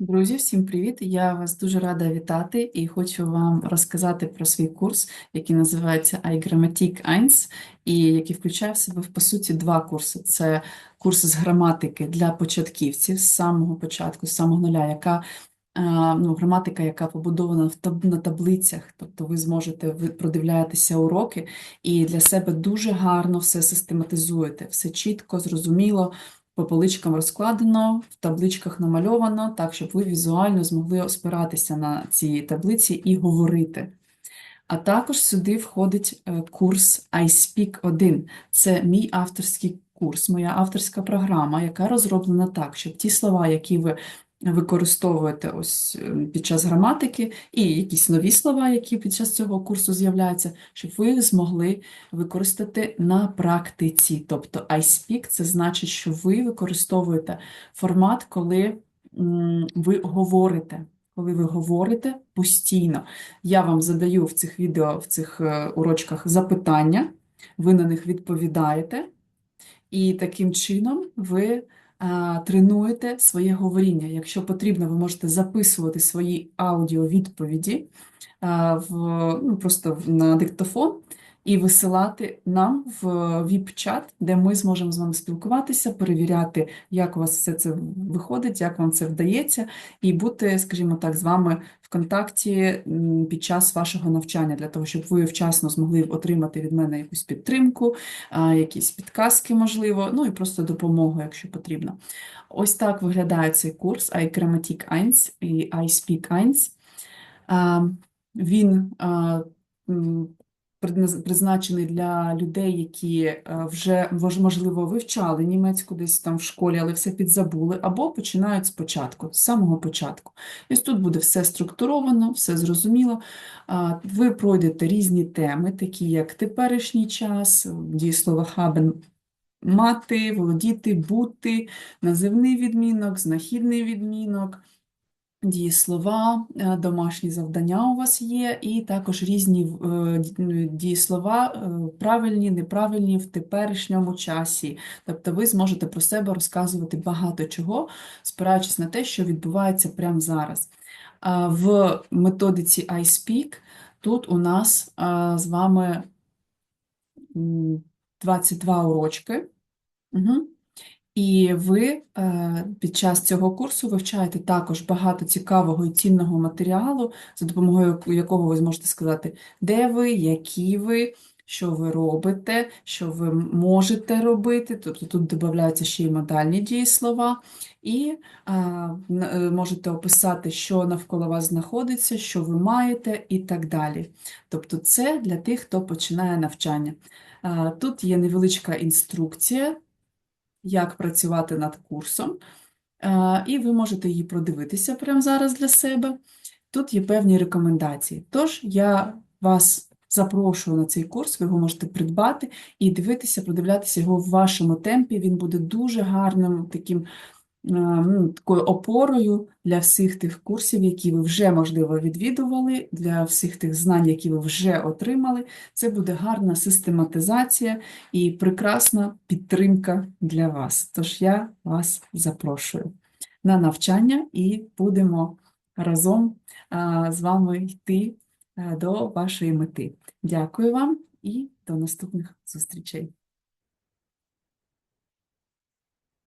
Друзі, всім привіт! Я вас дуже рада вітати і хочу вам розказати про свій курс, який називається iGrammatik 1, і який включає в себе, по суті, два курси. Це курс з граматики для початківців з самого початку, з самого нуля, яка е, ну, граматика, яка побудована на таблицях, тобто ви зможете ви продивляєтеся уроки і для себе дуже гарно все систематизуєте, все чітко, зрозуміло по поличкам розкладено, в табличках намальовано, так, щоб ви візуально змогли спиратися на ці таблиці і говорити. А також сюди входить е, курс iSpeak 1. Це мій авторський курс, моя авторська програма, яка розроблена так, щоб ті слова, які ви використовуєте ось е, під час граматики, і якісь нові слова, які під час цього курсу з'являються, щоб ви змогли використати на практиці. Тобто iSpeak – це значить, що ви використовуєте формат, коли ви говорите. Коли ви говорите постійно, я вам задаю в цих відео, в цих е, урочках запитання, ви на них відповідаєте, і таким чином ви тренуєте своє говоріння. Якщо потрібно, ви можете записувати свої аудіовідповіді а, в, ну, просто на диктофон і висилати нам в віп-чат, де ми зможемо з вами спілкуватися, перевіряти, як у вас все це виходить, як вам це вдається, і бути, скажімо так, з вами в контакті під час вашого навчання, для того, щоб ви вчасно змогли отримати від мене якусь підтримку, якісь підказки, можливо, ну і просто допомогу, якщо потрібно. Ось так виглядає цей курс iGrammatik 1 і iSpeak 1. А, Він призначений для людей, які е, вже, можливо, вивчали німецьку десь там в школі, але все підзабули, або починають спочатку, з самого початку. Ось тут буде все структуровано, все зрозуміло. Ви пройдете різні теми, такі як теперішній час, дієслово haben, мати, володіти, бути, називний відмінок, знахідний відмінок, дієслова, е, домашні завдання у вас є, і також різні е, дієслова, е, правильні, неправильні в теперішньому часі. Тобто ви зможете про себе розказувати багато чого, спираючись на те, що відбувається прямо зараз. В методиці iSpeak тут у нас з вами 22 урочки. Угу. І ви е, під час цього курсу вивчаєте також багато цікавого і цінного матеріалу, за допомогою якого ви зможете сказати, де ви, які ви, що ви робите, що ви можете робити. Тобто тут додаються ще й модальні дієслова, і е, можете описати, що навколо вас знаходиться, що ви маєте, і так далі. Тобто це для тих, хто починає навчання. Тут є невеличка інструкція як працювати над курсом, Е, і ви можете її продивитися прямо зараз для себе. Тут є певні рекомендації. Тож я вас запрошую на цей курс, ви його можете придбати і дивитися, продивлятися його в вашому темпі. Він буде дуже гарним таким. Е, ну, Такою опорою для всіх тих курсів, які ви вже, можливо, відвідували, для всіх тих знань, які ви вже отримали. Це буде гарна систематизація і прекрасна підтримка для вас. Тож я вас запрошую на навчання і будемо разом з вами йти до вашої мети. Дякую вам і до наступних зустрічей.